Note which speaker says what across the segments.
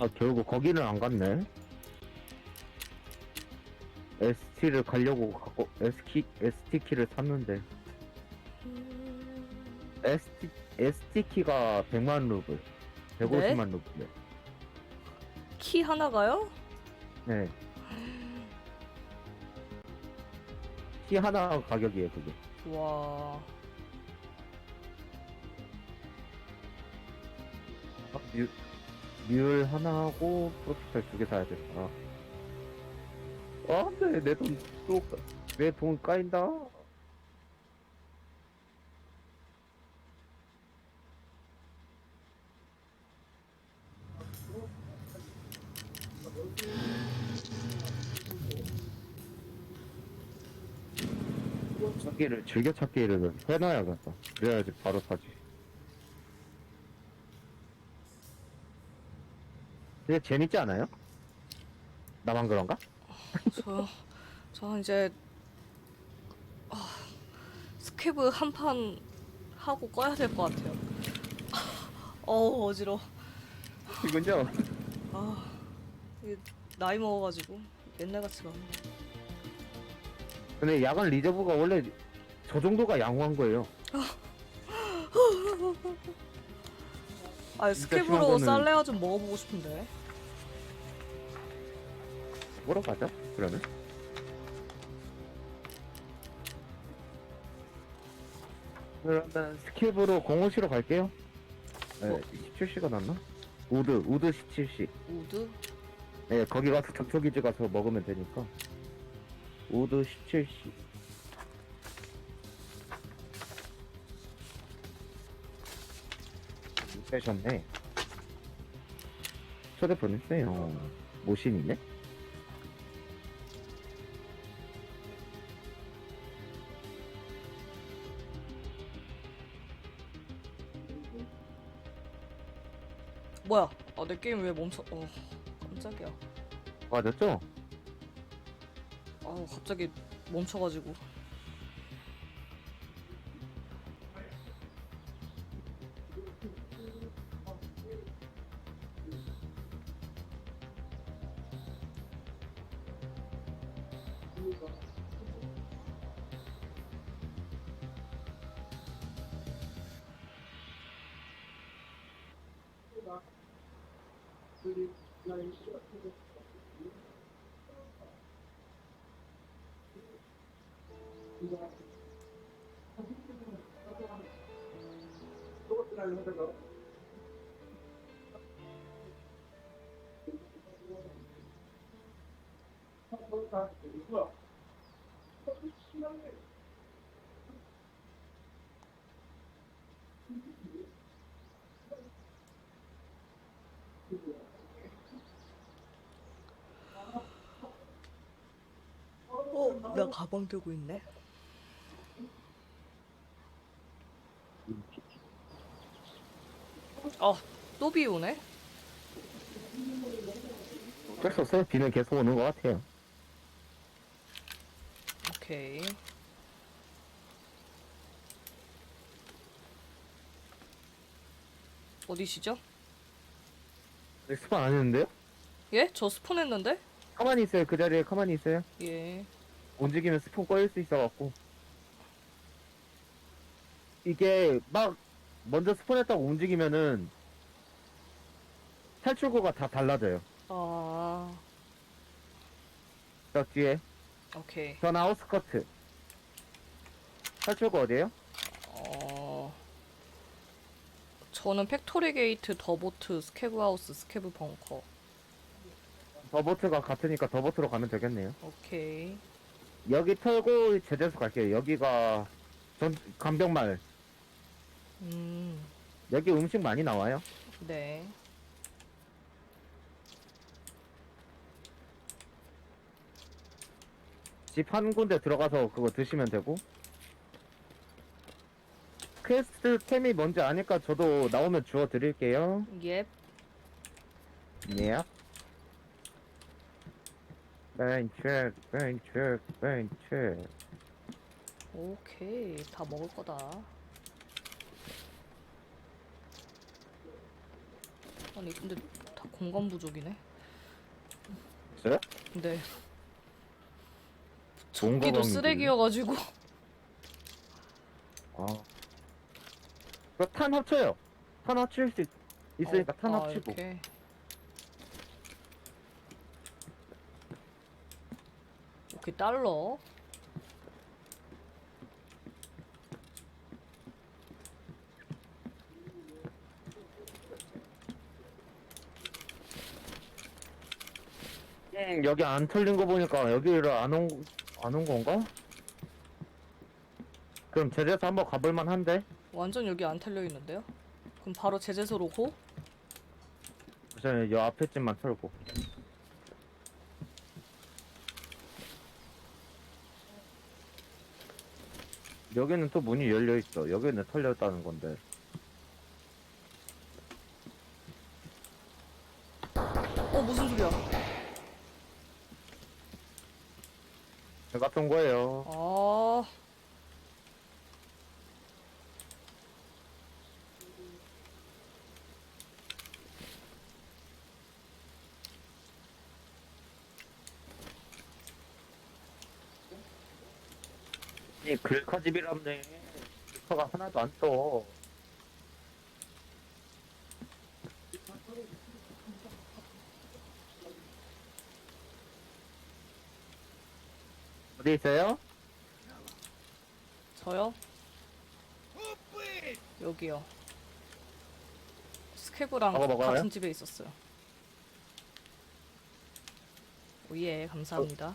Speaker 1: 아, 결국 거기는 안 갔네. ST를 가려고 갖고, ST, ST 키를 샀는데, ST, ST 키가 100만 루블. 150만 루블.
Speaker 2: 키 하나가요?
Speaker 1: 네. 키 하나 가격이에요, 그게.
Speaker 2: 와.
Speaker 1: 아, 뮤, 뮬 하나 하고, 프로피탈 두 개 사야 됐다. 아, 안 돼. 내 돈, 또, 내 돈 까인다. 찾기를, 즐겨찾기를 해놔야겠다. 그래야지 바로 사지. 되게 재밌지 않아요? 나만 그런가?
Speaker 2: 저, 저 이제 아, 스케브 한 판 하고 꺼야 될 것 같아요. 어 어지러.
Speaker 1: 이군요.
Speaker 2: 아, 이게 나이 먹어가지고 옛날 같지가 않네.
Speaker 1: 근데 야간 리저브가 원래 저 정도가 양호한 거예요.
Speaker 2: 아,
Speaker 1: 진짜 심한
Speaker 2: 스케브로
Speaker 1: 거는-
Speaker 2: 쌀레아 좀 먹어보고 싶은데.
Speaker 1: 뭐로 가자, 그러면? 그러면 스킵으로 공호시로 갈게요. 네,
Speaker 2: 뭐?
Speaker 1: 17시가 났나? 우드, 우드 17시.
Speaker 2: 우드?
Speaker 1: 네, 거기 가서 적초기지 가서 먹으면 되니까. 우드 17시. 빼셨네. 초대 보냈어요. 모신이네?
Speaker 2: 내 게임 왜 멈춰? 어, 깜짝이야.
Speaker 1: 맞았죠?
Speaker 2: 아, 갑자기 멈춰가지고. 어, 나 가방 들고 있네. 아, 또비 오네?
Speaker 1: 어쩔 수 없어요. 비는 계속 오는 것 같아요.
Speaker 2: 오케이. 어디시죠?
Speaker 1: 네, 스폰 안 했는데요?
Speaker 2: 예? 저 스폰 했는데?
Speaker 1: 가만히 있어요. 그 자리에 가만히 있어요.
Speaker 2: 예.
Speaker 1: 움직이면 스폰 꺼일 수 있어갖고. 이게 막 먼저 스폰했다고 움직이면은 탈출구가 다 달라져요.
Speaker 2: 아,
Speaker 1: 저 뒤에
Speaker 2: 오케이.
Speaker 1: 전 아웃스커트. 탈출구 어디에요?
Speaker 2: 어, 저는 팩토리 게이트, 더보트, 스케브 하우스, 스케브 벙커.
Speaker 1: 더보트가 같으니까 더보트로 가면 되겠네요.
Speaker 2: 오케이.
Speaker 1: 여기 털고 제대수 갈게요. 여기가 전 간병마을.
Speaker 2: 음,
Speaker 1: 여기 음식 많이 나와요.
Speaker 2: 네.
Speaker 1: 집 한 군데 들어가서 그거 드시면 되고. 퀘스트 템이 뭔지 아니까 저도 나오면 주워 드릴게요.
Speaker 2: 예.
Speaker 1: 네. 벤츠, 벤츠, 벤츠.
Speaker 2: 오케이. 다 먹을 거다. 아니, 근데 다 공간 부족이네.
Speaker 1: 있어요?
Speaker 2: 근데
Speaker 1: 좋은
Speaker 2: 기도
Speaker 1: 가방이지.
Speaker 2: 쓰레기여가지고
Speaker 1: 아. 그탄 합쳐요. 탄 합칠 수 있, 있으니까 탄
Speaker 2: 아,
Speaker 1: 합치고.
Speaker 2: 이렇게. 오케이 달러.
Speaker 1: 음, 여기 안 털린 거 보니까 여기를 안 온, 안 온 건가? 그럼 제대에서 한번 가볼만 한데?
Speaker 2: 완전 여기 안 털려 있는데요? 그럼 바로 제재소로 고?
Speaker 1: 우선 여 앞에 집만 털고. 여기는 또 문이 열려 있어. 여기는 털렸다는 건데.
Speaker 2: 어 무슨 소리야?
Speaker 1: 제가 쏜 거예요.
Speaker 2: 아
Speaker 1: 이 글카집이라네. 글카가 하나도 안 떠. 어디 있어요?
Speaker 2: 저요? 여기요. 스케브랑
Speaker 1: 저거 먹어요?
Speaker 2: 같은 집에 있었어요. 오예 감사합니다.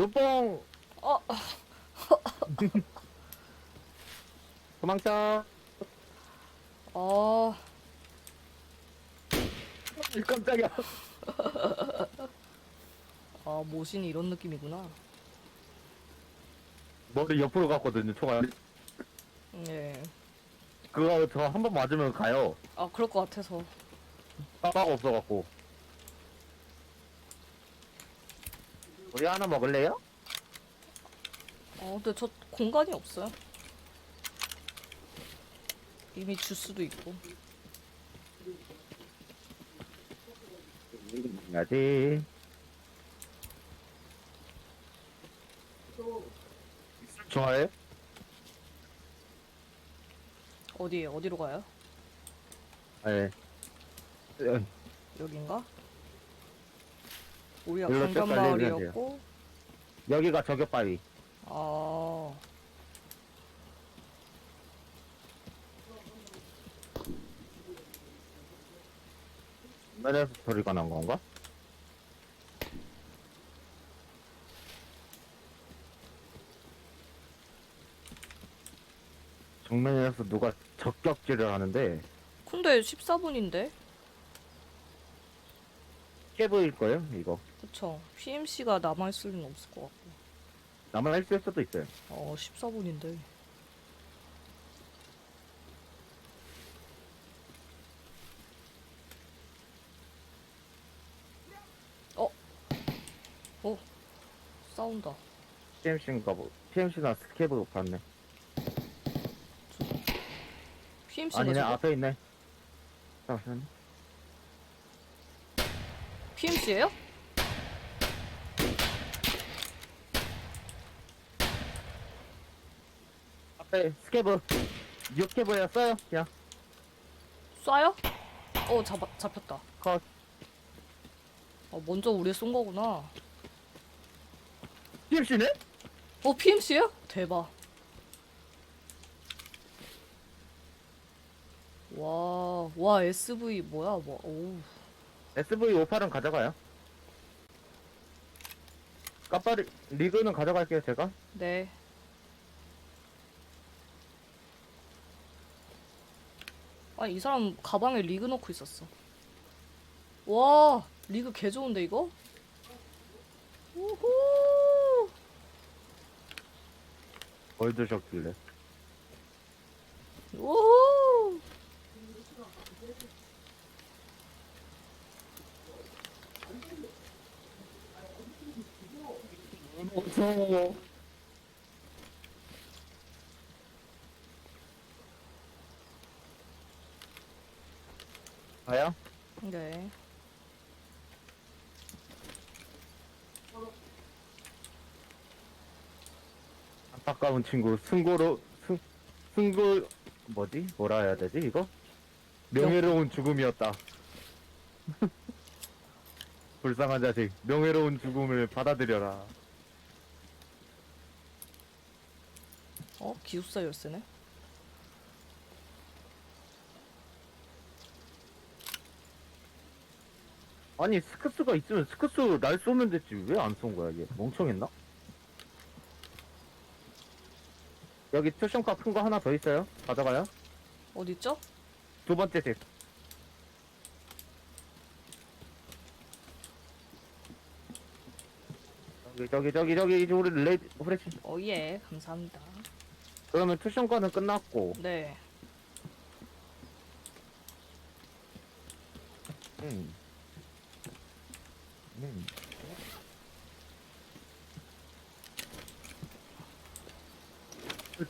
Speaker 1: 눈뽕
Speaker 2: 어
Speaker 1: 도망쳐.
Speaker 2: 어,
Speaker 1: 깜짝이야.
Speaker 2: 아 모신이 이런 느낌이구나.
Speaker 1: 머리 옆으로 갔거든요, 총알.
Speaker 2: 예.
Speaker 1: 그거 저 한 번 맞으면 가요.
Speaker 2: 아 그럴 것 같아서.
Speaker 1: 빠바가 없어갖고. 우리 하나 먹을래요?
Speaker 2: 어 근데 저 공간이 없어요. 이미 주스도 있고.
Speaker 1: 야지. 좋아해?
Speaker 2: 어디에 어디로 가요?
Speaker 1: 네. 예.
Speaker 2: 여긴가? 우리가
Speaker 1: 일로
Speaker 2: 강변
Speaker 1: 쭉 달리면
Speaker 2: 마을이었고.
Speaker 1: 여기가 저격바위.
Speaker 2: 아.
Speaker 1: 맨에서 소리가 난 건가? 정면에서 누가 적격질을 하는데
Speaker 2: 근데 14분인데?
Speaker 1: 깨보일 거예요 이거
Speaker 2: 그쵸. PMC가 남아있을 리는 없을 것 같고.
Speaker 1: 할수 있을 수도 있어요
Speaker 2: 어, 14분인데. 어? 어? 싸운다.
Speaker 1: PMC인가 뭐 PMC나 스케브 봤네
Speaker 2: PMC가
Speaker 1: 아니네
Speaker 2: 저거?
Speaker 1: 앞에 있네 잠시만
Speaker 2: PMC예요?
Speaker 1: 스케브 6스케브였어요 그냥
Speaker 2: 쏴요? 어, 잡, 잡혔다.
Speaker 1: 컷
Speaker 2: 어, 먼저 우리 쏜 거구나.
Speaker 1: PMC네?
Speaker 2: 어, PMC예요? 대박. 와, 와, SV 뭐야, 뭐, 오우.
Speaker 1: SV58은 가져가요 까빠리 리그는 가져갈게요 제가
Speaker 2: 네. 아니 이 사람 가방에 리그 넣고 있었어. 와 리그 개 좋은데 이거? 우후.
Speaker 1: 뭘 드셨길래?
Speaker 2: 우후.
Speaker 1: 무서워. 가요?
Speaker 2: 네.
Speaker 1: 안타까운 친구 승고로 승 승고 뭐지? 뭐라 해야 되지 이거? 명예로운 죽음이었다. 불쌍한 자식, 명예로운 죽음을 받아들여라.
Speaker 2: 어 기숙사 열쇠네.
Speaker 1: 아니 스크스가 있으면 스크스 날 쏘면 됐지 왜 안 쏜 거야 이게 멍청했나? 여기 투션카 큰 거 하나 더 있어요? 가져가요?
Speaker 2: 어디 있죠?
Speaker 1: 두 번째 색. 저기 저기 저기 저기 이제 우리 레드 프레시.
Speaker 2: 어예 감사합니다.
Speaker 1: 그러면 투션과는 끝났고.
Speaker 2: 네.
Speaker 1: 음. 음.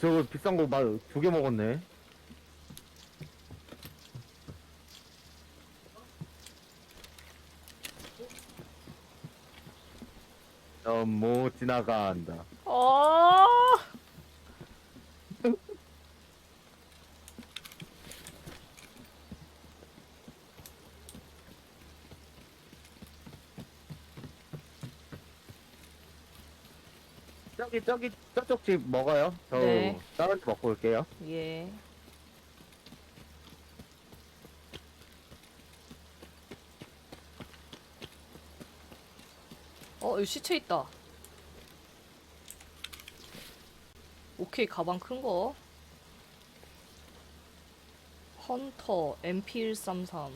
Speaker 1: 저거 비싼 거두개 먹었네. 너못 지나간다.
Speaker 2: 어.
Speaker 1: 저기 저기 저쪽 집 먹어요. 저
Speaker 2: 네.
Speaker 1: 다른 집 먹고 올게요.
Speaker 2: 예. 어, 여기 시체 있다. 오케이, 가방 큰 거. 헌터 MP133.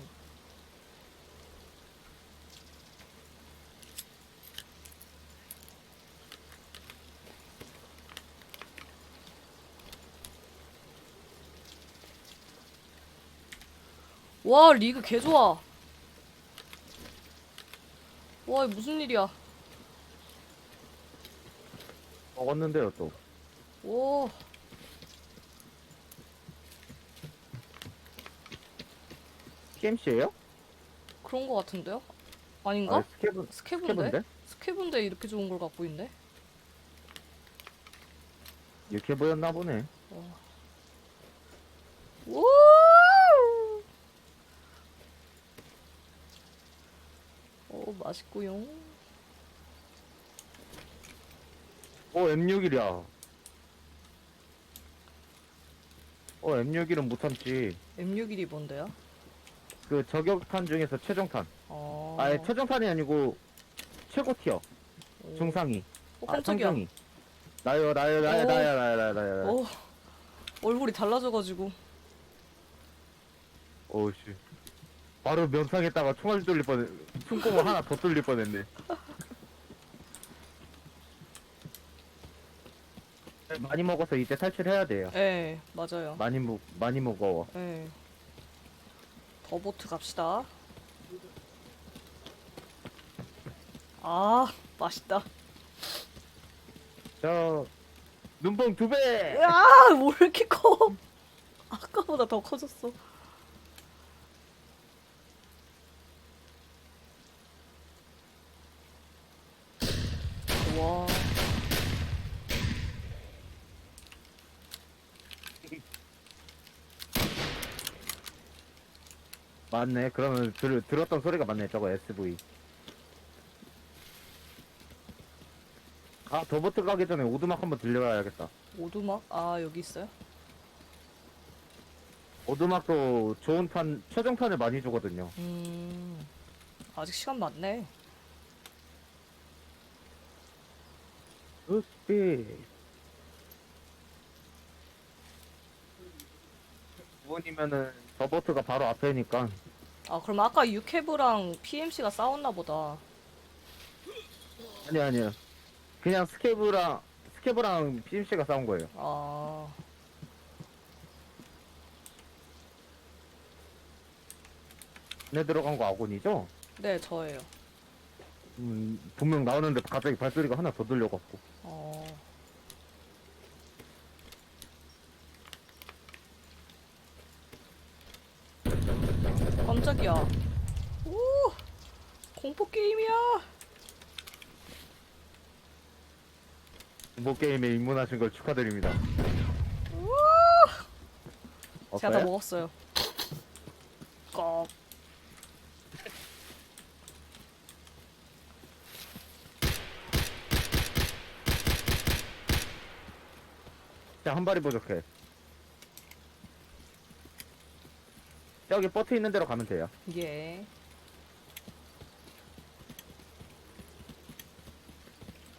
Speaker 2: 와, 리그 개 좋아. 와, 무슨 일이야.
Speaker 1: 먹었는데요 또.
Speaker 2: 오.
Speaker 1: PMC예요?
Speaker 2: 그런 거 같은데요? 아닌가?
Speaker 1: 아, 스케브
Speaker 2: 스케브인데?
Speaker 1: 스케브인데?
Speaker 2: 이렇게 좋은 걸 갖고 있네?
Speaker 1: 이렇게 보였나 보네.
Speaker 2: 오! 오, 맛있고요.
Speaker 1: 어 M61이야. 어 M61은 못 참지.
Speaker 2: M61이 뭔데요?
Speaker 1: 그 저격탄 중에서 최종탄.
Speaker 2: 어.
Speaker 1: 아니 최종탄이 아니고 최고 티어.
Speaker 2: 오.
Speaker 1: 중상위.
Speaker 2: 어,
Speaker 1: 아,
Speaker 2: 깜짝이야.
Speaker 1: 상상위. 나요 나요 나요
Speaker 2: 오.
Speaker 1: 나요 나요 나요 나요.
Speaker 2: 어. 얼굴이 달라져가지고.
Speaker 1: 오우씨. 바로 면상에다가 총알 뚫릴 뻔, 숨구멍 하나 더 뚫릴 뻔했네. 많이 먹어서 이제 탈출해야 돼요.
Speaker 2: 예, 맞아요.
Speaker 1: 많이 먹, 많이 먹어.
Speaker 2: 예. 더보트 갑시다. 아, 맛있다.
Speaker 1: 저, 눈뽕 두 배!
Speaker 2: 야, 뭐 이렇게 커? 아까보다 더 커졌어. 와.
Speaker 1: 맞네. 그러면 들, 들었던 소리가 맞네. 저거 SV. 아, 더보트 가기 전에 오두막 한번 들려가야겠다.
Speaker 2: 오두막? 아, 여기 있어요?
Speaker 1: 오두막도 좋은 탄, 최종탄을 많이 주거든요.
Speaker 2: 음. 아직 시간 많네.
Speaker 1: 루스피. 두 번이면은 서포트가 바로 앞에니까
Speaker 2: 아 그럼 아까 유캐브랑 PMC가 싸웠나 보다.
Speaker 1: 아니 아니요 그냥 스케브랑 스케브랑 PMC가 싸운 거예요
Speaker 2: 아
Speaker 1: 내 들어간 거 아군이죠?
Speaker 2: 네, 저예요.
Speaker 1: 음 분명 나오는데 갑자기 발소리가 하나 더 들려갖고
Speaker 2: 깜짝이야. 오! 공포 게임이야.
Speaker 1: 뭐 게임에 입문하신 걸 축하드립니다
Speaker 2: 제가 다
Speaker 1: 어때요?
Speaker 2: 먹었어요. 꺽.
Speaker 1: 자, 한 발이 부족해. 저기 버트 있는 데로 가면 돼요.
Speaker 2: 예.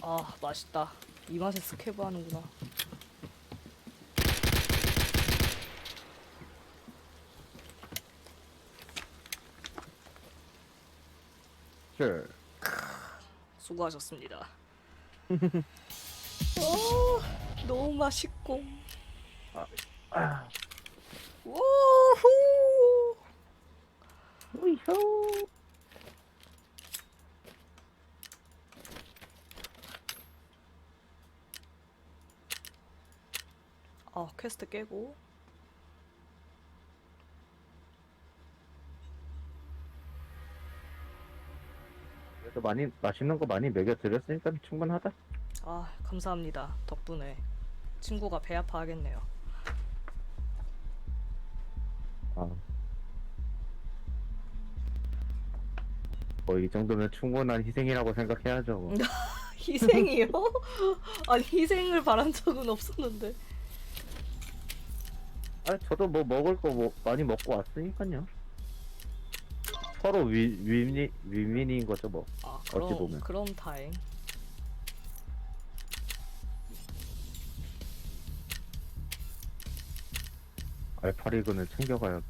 Speaker 2: 아, 맛있다. 이 맛에 스케브 하는구나.
Speaker 1: 줄.
Speaker 2: 수고하셨습니다. 어, 너무 맛있고.
Speaker 1: 아,
Speaker 2: 우후!
Speaker 1: 우이효.
Speaker 2: 아, 퀘스트 깨고.
Speaker 1: 그래도 많이, 맛있는 거 많이 먹여 드렸으니까 충분하다.
Speaker 2: 아, 감사합니다. 덕분에 친구가 배 아파하겠네요.
Speaker 1: 아. 뭐, 이 정도면 충분한 희생이라고 생각해야죠. 뭐.
Speaker 2: 희생이요? 아니 희생을 바란 적은 없었는데.
Speaker 1: 아, 저도 뭐 먹을 거 뭐 많이 먹고 왔으니까요. 서로 위, 윈이, 윈윈인 거죠, 뭐.
Speaker 2: 아
Speaker 1: 어찌
Speaker 2: 그럼
Speaker 1: 보면.
Speaker 2: 그럼 다행.
Speaker 1: 알파리그는 챙겨가요.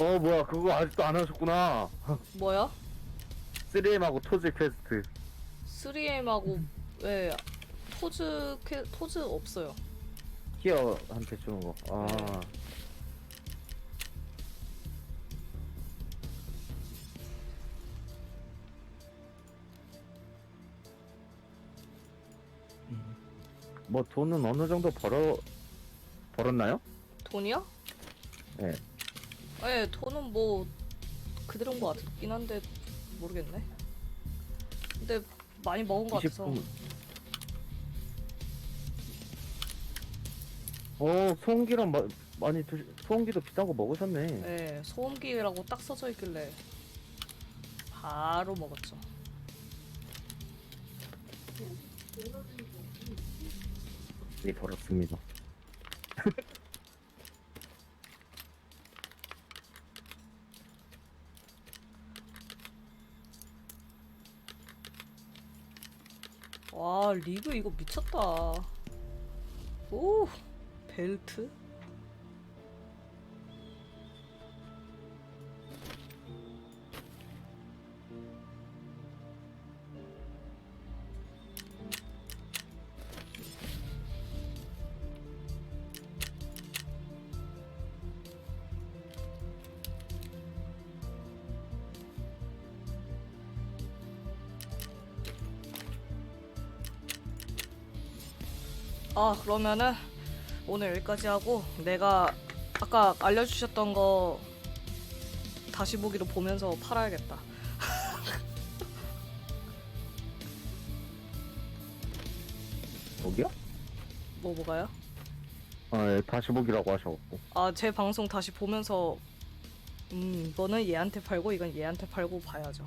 Speaker 1: 어, 뭐야, 그거 아직도 안 하셨구나.
Speaker 2: 뭐야?
Speaker 1: 3M하고 토즈 퀘스트.
Speaker 2: 3M하고 왜 포즈 캐, 포즈 없어요.
Speaker 1: 키어한테 주는 거. 아.
Speaker 2: 네.
Speaker 1: 뭐 돈은 어느 정도 벌어 벌었나요?
Speaker 2: 돈이요?
Speaker 1: 네.
Speaker 2: 네, 돈은 뭐 그대로인 것 같긴 한데 모르겠네. 근데 많이 먹은 것 같아서.
Speaker 1: 20분. 어, 소음기랑 마, 많이 드시, 소음기도 비싼 거 먹으셨네.
Speaker 2: 네, 소음기라고 딱 써져 있길래 바로 먹었죠.
Speaker 1: 많이 벌었습니다.
Speaker 2: 와 리그 이거 미쳤다. 오 벨트? 아 그러면은 오늘 여기까지 하고 내가 아까 알려주셨던 거 다시 보기로 보면서 팔아야겠다.
Speaker 1: 여기요?
Speaker 2: 뭐 뭐가요?
Speaker 1: 아, 예, 다시 보기라고 하셔갖고.
Speaker 2: 아 제 방송 다시 보면서 음 이거는 얘한테 팔고 이건 얘한테 팔고 봐야죠.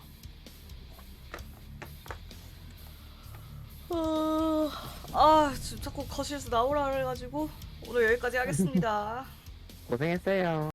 Speaker 2: 아 지금 자꾸 거실에서 나오라 그래가지고 오늘 여기까지 하겠습니다.
Speaker 1: 고생했어요.